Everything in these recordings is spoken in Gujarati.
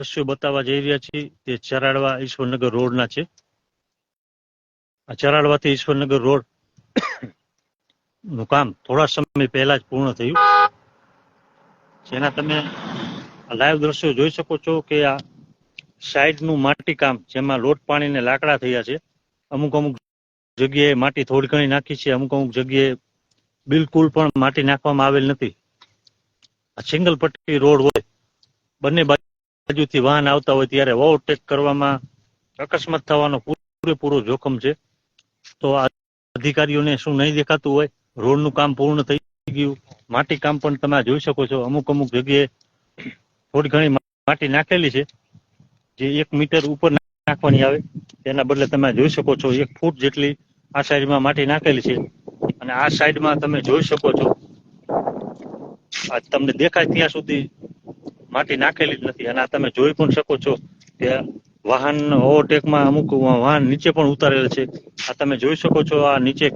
દ્રશ્યો બતાવવા જઈ રહ્યા છીએ. તે ચરાડવા ઈશ્વરનગર રોડના છે. આ ચરાડવાથી ઈશ્વરનગર રોડનું કામ થોડા સમય પહેલા જ પૂર્ણ થયું. જેના તમે લાઈવ દ્રશ્યો જોઈ શકો છો કે આ સાઈડનું માટી કામ જેમાં લોટ પાણી ને લાકડા થયા છે. અમુક અમુક જગ્યાએ માટી થોડી ઘણી નાખી છે. અમુક અમુક જગ્યાએ બિલકુલ પણ માટી નાખવામાં આવેલ નથી. આ સિંગલ પટ્ટી રોડ હોય, બંને બાજુથી વાહન આવતા હોય ત્યારે ઓવરટેક કરવામાં અકસ્માત થવાનો પૂરેપૂરો જોખમ છે. તો આ અધિકારીઓને શું નહીં દેખાતું હોય? રોડનું કામ પૂર્ણ થઈ ગયું. માટી કામ પણ તમે જોઈ શકો છો. અમુક અમુક જગ્યાએ થોડી ઘણી માટી નાખેલી છે, જે એક મીટર ઉપર નાખવાની આવે. તેના બદલે તમે જોઈ શકો છો, એક ફૂટ જેટલી આ સાઈડમાં માટી નાખેલી છે. અને આ સાઈડમાં તમે જોઈ શકો છો, આ તમને દેખાય ત્યાં સુધી માટી નાખેલી જ નથી. અને આ તમે જોઈ પણ શકો છો કે વાહન, ઓવરટેકમાં અમુક વાહન નીચે પણ ઉતારેલ છે. આ તમે જોઈ શકો છો, આ નીચે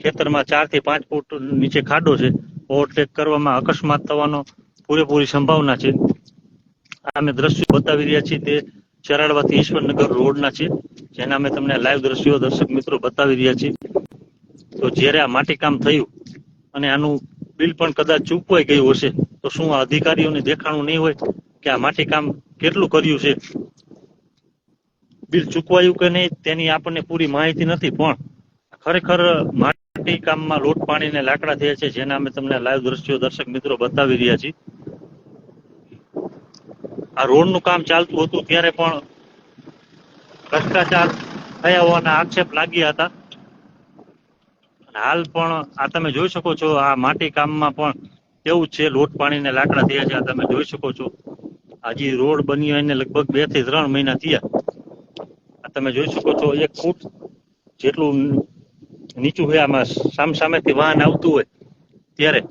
ખેતરમાં ચારથી પાંચ ફૂટ નીચે ખાડો છે. ઓવરટેક કરવામાં અકસ્માત થવાનો પૂરેપૂરી સંભાવના છે. આ અમે દ્રશ્યો બતાવી રહ્યા છીએ તે ચરાડવાથી ઈશ્વરનગર રોડના છે. જેના અમે તમને લાઈવ દ્રશ્યો દર્શક મિત્રો બતાવી રહ્યા છીએ. તો જ્યારે આ માટીકામ થયું અને આનું બિલ પણ કદાચ ચૂકવાઈ ગયું હશે તો શું આ અધિકારીઓને દેખાણું નહીં હોય કે આ માટી કામ કેટલું કર્યું છે? બિલ ચૂકવાયું કે નહીં તેની આપણને પૂરી માહિતી નથી, પણ ખરેખર માટી કામમાં લોટ પાણીને લાકડા થયા છે, જેના અમે તમને લાઈવ દ્રશ્યો દર્શક મિત્રો બતાવી રહ્યા છીએ. આ રોડનું કામ ચાલતું હતું ત્યારે પણ ભ્રષ્ટાચાર થયા હોવાના આક્ષેપ લાગ્યા હતા. હાલ પણ આ તમે જોઈ શકો છો, આ માટી કામમાં પણ એવું છે? લોટ પાણીને લાકડા થયા છે તમે જોઈ શકો છો. હજી રોડ બન્યો એને લગભગ બેથી ત્રણ મહિના થયા. તમે જોઈ શકો છો, એક ફૂટ જેટલું નીચું હોય, આમાં સામ સામેથી વાહન આવતું હોય, ત્યારે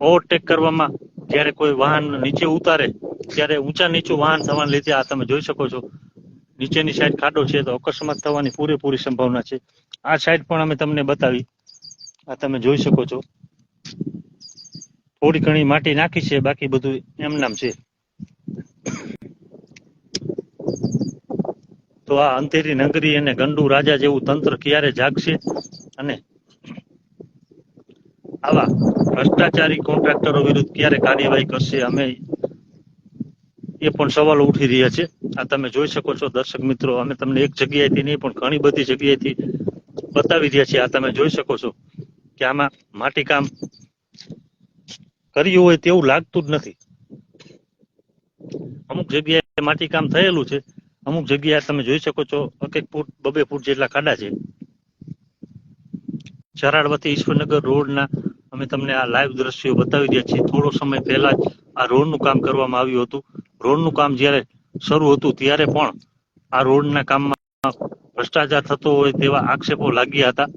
ઓવરટેક કરવામાં જ્યારે કોઈ વાહન નીચે ઉતારે, ત્યારે ઊંચા નીચું વાહન થવાને લીધે આ તમે જોઈ શકો છો. નીચેની સાઈડ ખાડો છે, તો અકસ્માત થવાની પૂરેપૂરી સંભાવના છે. આ સાઈડ પણ અમે તમને બતાવી. આ તમે જોઈ શકો છો. થોડી ઘણી માટી નાખી છે, બાકી બધું એમનામ છે. તો આ અંધેરી નગરી અને ગંડુ રાજા જેવું તંત્ર ક્યારે જાગશે? અને આવા ભ્રષ્ટાચારી કોન્ટ્રાક્ટરો વિરુદ્ધ ક્યારે કાર્યવાહી કરશે? અમે એ પણ સવાલો ઉઠી રહ્યા છે. આ તમે જોઈ શકો છો, દર્શક મિત્રો, અમે તમને એક જગ્યાએથી નહીં, પણ ઘણી બધી જગ્યાએથી બતાવી રહ્યા છીએ. આ તમે જોઈ શકો છો કે આમાં માટી કામ કર્યું હોય તેવું લાગતું જ નથી. અમુક જગ્યાએ માટી કામ થયેલું છે. અમુક જગ્યાએ તમે જોઈ શકો છો, એક એક ફૂટ, બબે ફૂટ જેટલા ખાડા છે. ચરાડવાથી ઈશ્વરનગર રોડના અમે તમને આ લાઈવ દ્રશ્યો બતાવી રહ્યા છીએ. થોડો સમય પહેલા જ આ રોડનું કામ કરવામાં આવ્યું હતું. રોડનું કામ જ્યારે શરૂ હતું, ત્યારે પણ આ રોડના કામમાં ભ્રષ્ટાચાર થતો હોય તેવા આક્ષેપો લાગ્યા હતા.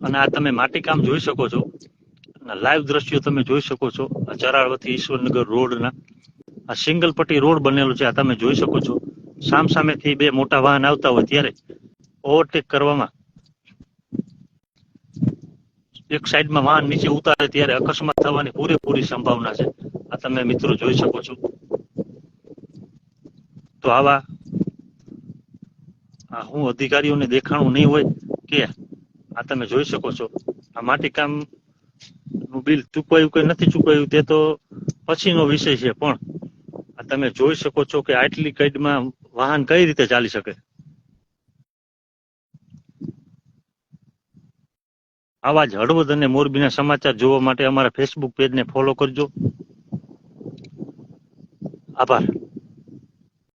અને આ તમે માટી કામ જોઈ શકો છો. લાઈવ દ્રશ્યો તમે જોઈ શકો છો. આ ચરાડવાથી ઈશ્વરનગર રોડના. આ સિંગલ પટ્ટી રોડ બનેલો છે, આ તમે જોઈ શકો છો. સામ સામેથી બે મોટા વાહન આવતા હોય ત્યારે ઓવરટેક કરવામાં. એક સાઈડમાં વાહન નીચે ઉતારે ત્યારે અકસ્માત થવાની પૂરેપૂરી સંભાવના છે. આ તમે મિત્રો જોઈ શકો છો. તો આવા આ હું અધિકારીઓને દેખાણું નહીં હોય કે આ તમે જોઈ શકો છો. આ માટી કામ નું બિલ ચૂકવાયું કે નથી ચૂકવાયું તે તો પછીનો વિષય છે, પણ તમે જોઈ શકો છો કે આટલી કઈડમાં વાહન કઈ રીતે ચાલી શકે. આવા જ હળવદ અને મોરબીના સમાચાર જોવા માટે અમારા ફેસબુક પેજને ફોલો કરજો. આભાર.